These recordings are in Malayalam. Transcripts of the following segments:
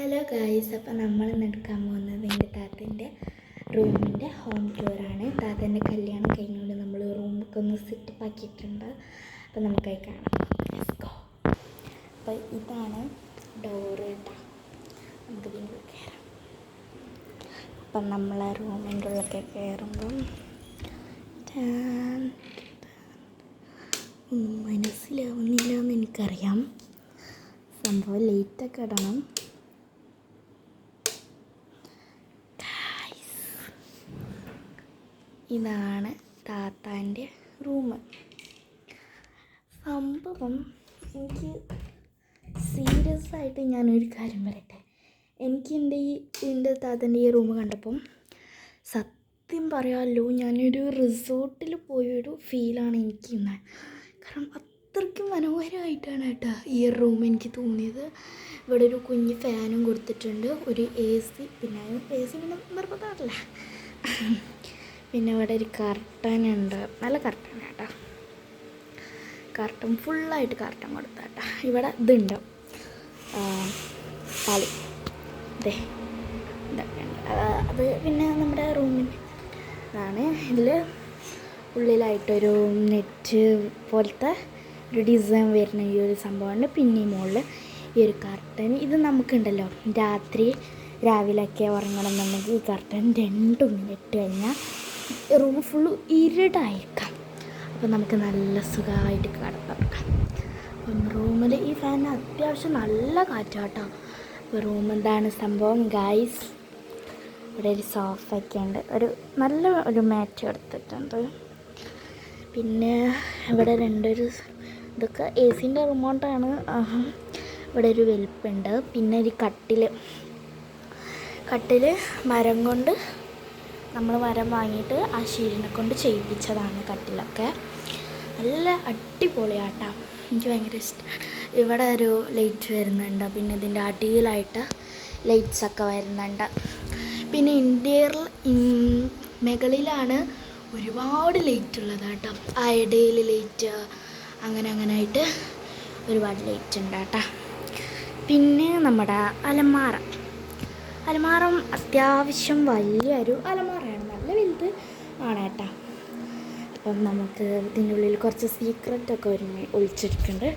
ഹലോ ഗായ്സ് അപ്പോൾ നമ്മൾ എടുക്കാൻ പോകുന്നത് എന്റെ താത്തന്റെ റൂമിന്റെ ഹോം ടൂറാണ് താത്തന്റെ കല്യാണം കഴിഞ്ഞുകൊണ്ട് നമ്മൾ റൂമൊക്കെ ഒന്ന് സെറ്റപ്പ് ആക്കിയിട്ടുണ്ട്. അപ്പോൾ നമുക്കായി കാണാം. Go. അപ്പോൾ ഇതാണ് ഡോറ് കേട്ടോ നമുക്ക് വീണ്ടും കയറാം. അപ്പം നമ്മൾ ആ റൂമിന്റെ ഉള്ളൊക്കെ കയറുമ്പം മനസ്സിലാവുന്നില്ല എന്ന് എനിക്കറിയാം. സംഭവം ലേറ്റൊക്കെ ഇടണം. ഇതാണ് താത്താന്റെ റൂം. സംഭവം എനിക്ക് സീരിയസ് ആയിട്ട് ഞാനൊരു കാര്യം പറയട്ടെ. എനിക്ക് എന്റെ ഈ എന്റെ താത്തന്റെ ഈ റൂം കണ്ടപ്പം സത്യം പറയാമല്ലോ ഞാനൊരു റിസോർട്ടിൽ പോയൊരു ഫീലാണ് എനിക്ക് ഇന്ന്. കാരണം അത്രയ്ക്കും മനോഹരമായിട്ടാണ് കേട്ടോ ഈ റൂം എനിക്ക് തോന്നിയത്. ഇവിടെ ഒരു കുഞ്ഞ് ഫാനും കൊടുത്തിട്ടുണ്ട് ഒരു എ സി പിന്നെ എ സി പിന്നെ നിർബന്ധമല്ല പിന്നെ ഇവിടെ ഒരു കർട്ടൻ ഉണ്ട് നല്ല കർട്ടൻ കേട്ടോ. കർട്ടൻ ഫുള്ളായിട്ട് കർട്ടൻ കൊടുത്ത കേട്ടോ. ഇവിടെ ഇതുണ്ട്. ആ, അതെ ഇതേ ഇതൊക്കെ ഉണ്ട്. അത് പിന്നെ നമ്മുടെ റൂമിന് ഇതാണ്. ഇതിൽ ഉള്ളിലായിട്ടൊരു നെറ്റ് പോലത്തെ ഒരു ഡിസൈൻ വരുന്ന ഈ ഒരു സംഭവമുണ്ട് പിന്നെ ഈ മുകളിൽ ഈ ഒരു കർട്ടൻ. ഇത് നമുക്കുണ്ടല്ലോ. രാത്രി രാവിലെയൊക്കെ ഉറങ്ങണമെന്നുണ്ടെങ്കിൽ ഈ കർട്ടൻ രണ്ടും ഇട്ട് കഴിഞ്ഞാൽ റൂം ഫുള്ള് ഇരുടായിരിക്കാം. അപ്പോൾ നമുക്ക് നല്ല സുഖമായിട്ട് കിടക്കാം അപ്പം റൂമിൽ ഈ ഫാൻ അത്യാവശ്യം നല്ല കാറ്റാട്ടോ. അപ്പോൾ റൂം എന്താണ് സംഭവം ഗൈസ് ഇവിടെ ഒരു സോഫയൊക്കെ ഉണ്ട്. ഒരു നല്ല ഒരു മാറ്റ് എടുത്തിട്ടുണ്ട്. പിന്നെ ഇവിടെ രണ്ടൊരു ഇതൊക്കെ എ സിന്റെ റിമോട്ടാണ് ഇവിടെ ഒരു വെൽപ്പുണ്ട് പിന്നെ ഒരു കട്ടിൽ കട്ടിൽ മരം കൊണ്ട് നമ്മൾ വരം വാങ്ങിയിട്ട് ആ ശീലിനെ കൊണ്ട് ചെയ്യിപ്പിച്ചതാണ് കട്ടിലൊക്കെ. നല്ല അടിപൊളിയാട്ടാ. എനിക്ക് ഭയങ്കര ഇഷ്ടം. ഇവിടെ ഒരു ലൈറ്റ് വരുന്നുണ്ട്. പിന്നെ ഇതിന്റെ അടിയിലായിട്ട് ലൈറ്റ്സൊക്കെ വരുന്നുണ്ട്. പിന്നെ ഇന്റീരിയർ മുകളിലാണ് ഒരുപാട് ലൈറ്റ് ഉള്ളത് കേട്ടോ ആ ഇടയിൽ ലൈറ്റ് അങ്ങനെ അങ്ങനെ ആയിട്ട് ഒരുപാട് ലൈറ്റ് ഉണ്ട് കേട്ടോ പിന്നെ നമ്മുടെ അലമാറ അലമാറം അത്യാവശ്യം വലിയൊരു അലമാറയാണ് വലുത് ആണ് കേട്ടോ. അപ്പം നമുക്ക് ഇതിന്റെ ഉള്ളിൽ കുറച്ച് സീക്രറ്റ് ഒക്കെ ഒരു ഒളിച്ചിരിക്കുന്നുണ്ട്.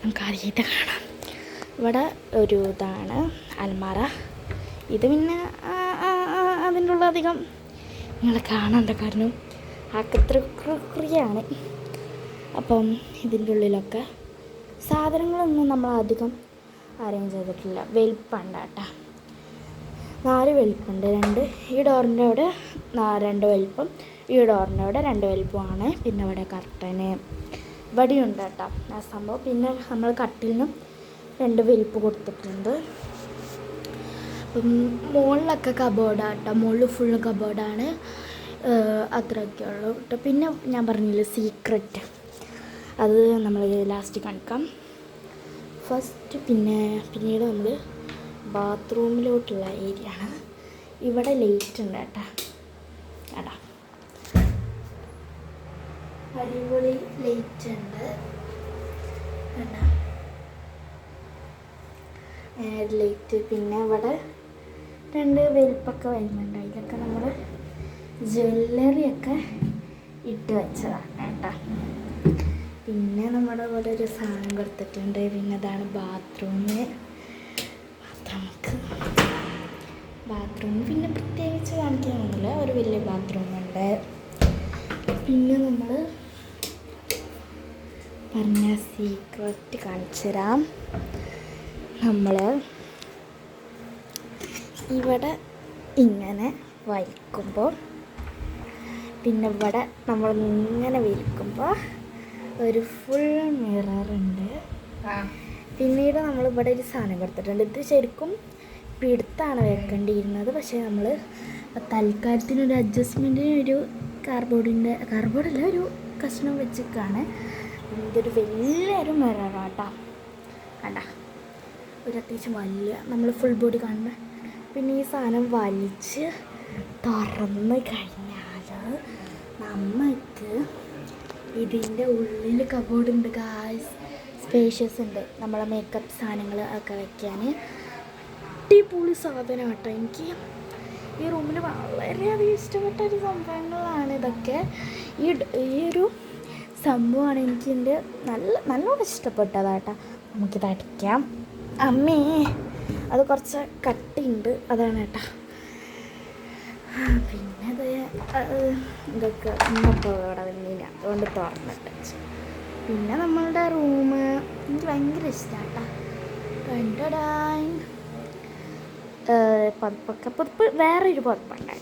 നമുക്ക് ആദ്യമായിട്ട് കാണാം. ഇവിടെ ഒരു ഇതാണ് അൽമാറ. ഇത് പിന്നെ അതിന്റെ ഉള്ള അധികം നിങ്ങൾ കാണണ്ട കാരണം ആക്കത്രയാണ് അപ്പം ഇതിന്റെ ഉള്ളിലൊക്കെ സാധനങ്ങളൊന്നും നമ്മൾ അധികം അറേഞ്ച് ചെയ്തിട്ടില്ല. വെൽപ്പുണ്ട് കേട്ടോ. നാല് വലിപ്പമുണ്ട് രണ്ട് ഈ ഡോറിന്റെ അവിടെ രണ്ട് വലിപ്പം ഈ ഡോറിന്റെ അവിടെ രണ്ട് വലിപ്പമാണ്. പിന്നെ ഇവിടെ കർട്ടന്. വടിയുണ്ട് കേട്ടോ ആ സംഭവം. പിന്നെ നമ്മൾ കട്ടിലിനും രണ്ട് വലിപ്പ് കൊടുത്തിട്ടുണ്ട്. മുകളിലൊക്കെ കബോർഡ് കേട്ടോ. മുകളിൽ ഫുള്ള് കബോർഡാണ് അത്രയൊക്കെ ഉള്ളൂ കേട്ടോ. പിന്നെ ഞാൻ പറഞ്ഞില്ല സീക്രട്ട് അത് നമ്മൾ ലാസ്റ്റ് കാണിക്കാം. ഫസ്റ്റ് പിന്നെ പിന്നീട് നമ്മൾ ബാത്റൂമിലോട്ടുള്ള ഏരിയ ആണ് ഇവിടെ ലൈറ്റ് ഉണ്ട് കേട്ടോ. കേട്ടാ അടിപൊളി ലൈറ്റ് ഉണ്ട്. ലൈറ്റ് പിന്നെ ഇവിടെ രണ്ട് വെൽപ്പൊക്കെ വരുന്നുണ്ട്. അതിലൊക്കെ നമ്മൾ ജ്വല്ലറി ഒക്കെ ഇട്ട് വെച്ചതാണ് കേട്ടോ. പിന്നെ നമ്മുടെ ഇവിടെ ഒരു സാധനം കൊടുത്തിട്ടുണ്ട്. പിന്നെ അതാണ് ബാത്റൂമിൽ നമുക്ക് ബാത്റൂം പിന്നെ പ്രത്യേകിച്ച് കാണിക്കാനൊന്നുമില്ല. ഒരു വലിയ ബാത്റൂമുണ്ട്. പിന്നെ നമ്മൾ പറഞ്ഞ സീക്രട്ട് കാണിച്ചു തരാം. നമ്മൾ ഇവിടെ ഇങ്ങനെ വലിക്കുമ്പോൾ പിന്നെ ഇവിടെ നമ്മൾ ഇങ്ങനെ വലിക്കുമ്പോൾ ഒരു ഫുൾ മിററുണ്ട് പിന്നീട് നമ്മൾ ഇവിടെ ഒരു സാധനം കൊടുത്തിട്ടുണ്ട്. ഇത് ശരിക്കും പിടുത്താണ് വെക്കേണ്ടിയിരുന്നത്. പക്ഷേ നമ്മൾ തൽക്കാലത്തിനൊരു അഡ്ജസ്റ്റ്മെന്റിന് ഒരു കാർബോർഡിന്റെ കാർബോർഡല്ല ഒരു കഷ്ണം വെച്ചിട്ടാണ് ഇതൊരു വലിയൊരു മിററാട്ടോ കണ്ട? ഒരു അത്യാവശ്യം വലിയ നമ്മൾ ഫുൾ ബോഡി കാണുന്ന പിന്നെ ഈ സാധനം വലിച്ച് തുറന്ന് കഴിഞ്ഞാൽ നമുക്ക് ഇതിന്റെ ഉള്ളിൽ കബോർഡ് ഉണ്ട് ഗായ്സ് സ്പേഷ്യസ് ഉണ്ട്. നമ്മളെ മേക്കപ്പ് സാധനങ്ങൾ ഒക്കെ വെക്കാൻ. അടിപൊളി സാധനം കേട്ടോ എനിക്ക് ഈ റൂമിൽ വളരെയധികം ഇഷ്ടപ്പെട്ട ഒരു സംഭവങ്ങളാണ് ഇതൊക്കെ. ഈ ഈ ഒരു സംഭവമാണ് എനിക്ക് എന്റെ നല്ല നല്ലോണം ഇഷ്ടപ്പെട്ടതാട്ടാ. നമുക്കിത് അടിക്കാം അമ്മേ അത് കുറച്ച് കട്ടിയുണ്ട്. അതാണ് കേട്ടാ. പിന്നെ അത് ഇതൊക്കെ ഇന്നിപ്പോൾ ഇവിടെ വന്നില്ല. അതുകൊണ്ട് തുറന്നിട്ട്. പിന്നെ നമ്മളുടെ റൂം എനിക്ക് ഭയങ്കര ഇഷ്ടമാണ് പതിപ്പൊക്കെ. പതിപ്പ് വേറെ ഒരു പതുപ്പുണ്ട്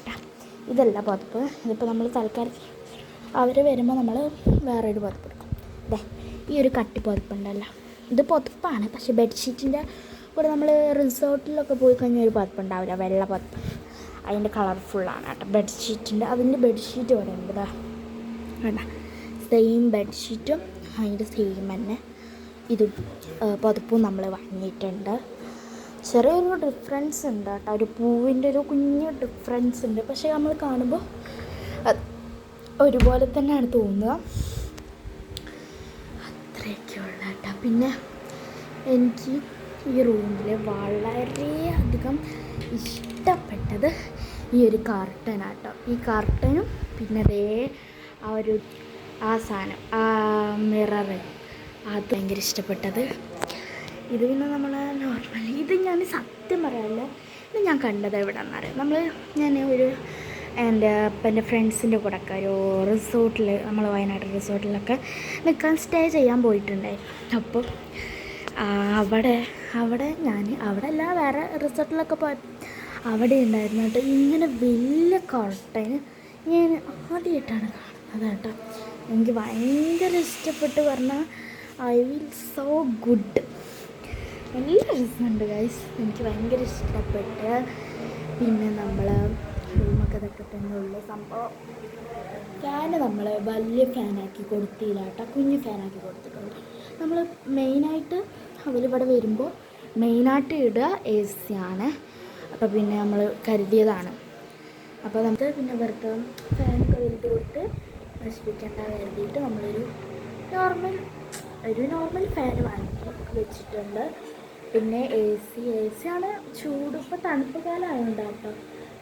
ഇതല്ല പതിപ്പ്. ഇതിപ്പോൾ നമ്മൾ തൽക്കാലം അവർ വരുമ്പോൾ നമ്മൾ വേറൊരു പതിപ്പ് എടുക്കും. അതെ ഈ ഒരു കട്ടി പതുപ്പുണ്ടല്ലോ. ഇത് പതിപ്പാണ്. പക്ഷെ ബെഡ്ഷീറ്റിന്റെ കൂടെ നമ്മൾ റിസോർട്ടിലൊക്കെ പോയി കഴിഞ്ഞാൽ ഒരു പതുപ്പുണ്ടാവില്ല. വെള്ള പതിപ്പ്. അതിന്റെ കളർഫുള്ളാണ് കേട്ടോ ബെഡ്ഷീറ്റിന്റെ അതിന്റെ ബെഡ്ഷീറ്റ് പറയുന്നത് വേണ്ട സെയിം ബെഡ്ഷീറ്റും അതിന്റെ സെയിം തന്നെ ഇതും പതിപ്പും നമ്മൾ വാങ്ങിയിട്ടുണ്ട്. ചെറിയൊരു ഡിഫറൻസ് ഉണ്ട് കേട്ടോ. ഒരു പൂവിന്റെ ഒരു കുഞ്ഞു ഡിഫറൻസ് ഉണ്ട്. പക്ഷേ നമ്മൾ കാണുമ്പോൾ ഒരുപോലെ തന്നെയാണ് തോന്നുക. അത്രയൊക്കെയുള്ള കേട്ടോ. പിന്നെ എനിക്ക് ഈ റൂമിൽ വളരെയധികം ഇഷ്ടപ്പെട്ടത് ഈ ഒരു കാർട്ടനാട്ടോ ഈ കാർട്ടനും പിന്നെ അതേ ആ ഒരു ആ സാധനം ആ മിറർ. അത് ഭയങ്കര ഇഷ്ടപ്പെട്ടത്. ഇത് പിന്നെ നമ്മൾ നോർമലി ഇത് ഞാൻ സത്യം പറയാമല്ല ഇത് ഞാൻ കണ്ടത് എവിടെ നിന്നറിയാം നമ്മൾ ഞാൻ ഒരു എന്റെ അപ്പന്റെ ഫ്രണ്ട്സിന്റെ കൂടെ ഒക്കെ ഒരു റിസോർട്ടിൽ നമ്മൾ വയനാട് റിസോർട്ടിലൊക്കെ നിൽക്കാൻ സ്റ്റേ ചെയ്യാൻ പോയിട്ടുണ്ടായിരുന്നു. അപ്പോൾ അവിടെ അവിടെ ഞാൻ അവിടെ അല്ല വേറെ റിസോർട്ടിലൊക്കെ പോയ അവിടെ ഉണ്ടായിരുന്നു കേട്ടോ. ഇങ്ങനെ വലിയ കർട്ടന് ഞാൻ ആദ്യമായിട്ടാണ് കാണുന്നത് കേട്ടോ. എനിക്ക് ഭയങ്കര ഇഷ്ടപ്പെട്ട് പറഞ്ഞാൽ ഐ വിൽ സോ ഗുഡ് നല്ല രസമുണ്ട് ഗൈസ് എനിക്ക് ഭയങ്കര ഇഷ്ടപ്പെട്ട്. പിന്നെ നമ്മൾ റൂമൊക്കെ ഉള്ള. സംഭവം ഫാന് നമ്മൾ വലിയ ഫാനാക്കി കൊടുത്തില്ല കേട്ടോ. കുഞ്ഞു ഫാനാക്കി കൊടുത്തിട്ടുണ്ട്. നമ്മൾ മെയിനായിട്ട് അവരിവിടെ വരുമ്പോൾ മെയിനായിട്ട് ഇടുക എ സി ആണ്. അപ്പോൾ പിന്നെ നമ്മൾ കരുതിയതാണ്. അപ്പോൾ നമുക്ക് പിന്നെ വെറുതെ ഫാനൊക്കെ വലുത് കൊടുത്ത് നശിപ്പിക്കേണ്ട കരുതിയിട്ട് നമ്മളൊരു നോർമൽ ഒരു നോർമൽ ഫാൻ വാങ്ങി വെച്ചിട്ടുണ്ട്. പിന്നെ എ സി എ സി ആണ് ചൂട് ഇപ്പോൾ തണുപ്പ് കാലമായതുകൊണ്ട് കേട്ടോ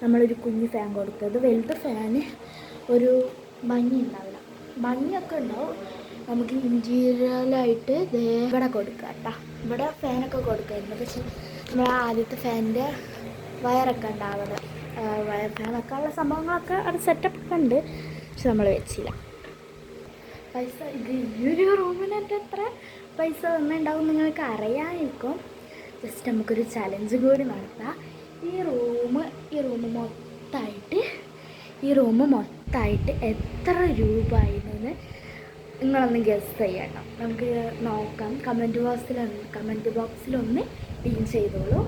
നമ്മളൊരു കുഞ്ഞു ഫാൻ കൊടുത്തത്. വലുത് ഫാന് ഒരു ഭംഗി ഉണ്ടാവില്ല ഭംഗിയൊക്കെ ഉണ്ടാവും നമുക്ക് ഇന്റീരിയലായിട്ട് ഇവിടെ കൊടുക്കാം കേട്ടോ ഇവിടെ ഫാനൊക്കെ കൊടുക്കായിരുന്നു. പക്ഷെ നമ്മൾ ആദ്യത്തെ ഫാനിന്റെ വയറൊക്കെ ഉണ്ടാവുന്നത് വയർ ഫാനൊക്കെ ഉള്ള സംഭവങ്ങളൊക്കെ അത് സെറ്റപ്പ് ഒക്കെ ഉണ്ട് പക്ഷെ നമ്മൾ വെച്ചില്ല. പൈസ ഇത് ഈ ഒരു റൂമിനായിട്ട് എത്ര പൈസ തന്നുണ്ടാവും നിങ്ങൾക്ക് അറിയാമായിരിക്കും ജസ്റ്റ് നമുക്കൊരു ചലഞ്ച് കൂടി നടത്താം. ഈ റൂം ഈ റൂം മൊത്തമായിട്ട് ഈ റൂം മൊത്തമായിട്ട് എത്ര രൂപ ആയിരുന്നു നിങ്ങളൊന്ന് ഗസ് ചെയ്യണം. നമുക്ക് നോക്കാം. കമന്റ് ബോക്സിലൊന്ന് കമന്റ് ബോക്സിലൊന്ന് പിൻ ചെയ്തോളൂ.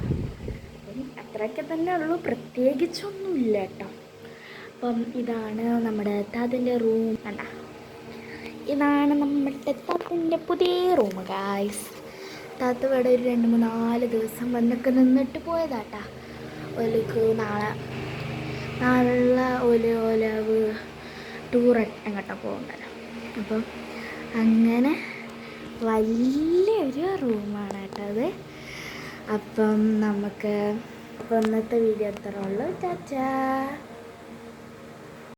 അപ്പം അത്രയൊക്കെ തന്നെ ഉള്ളൂ. പ്രത്യേകിച്ചൊന്നുമില്ല കേട്ടോ. അപ്പം ഇതാണ് നമ്മുടെ താതിന്റെ റൂം അല്ല ഇതാണ് നമ്മുടെ താത്തന്റെ പുതിയ റൂം ഗായ്സ് താത്ത ഇവിടെ ഒരു രണ്ട് മൂന്ന് നാല് ദിവസം വന്നൊക്കെ നിന്നിട്ട് പോയതാട്ടാ. ഓലക്ക് നാളെ നാളെ ഒല ഒലവ് ടൂർ എങ്ങോട്ടാണ് പോകണ്ടല്ലോ അപ്പം അങ്ങനെ വലിയൊരു റൂമാണ് കേട്ടോ അത്. അപ്പം നമുക്ക് അപ്പം ഇന്നത്തെ വീഡിയോ എത്ര ഉള്ളൂ. ചാച്ചാ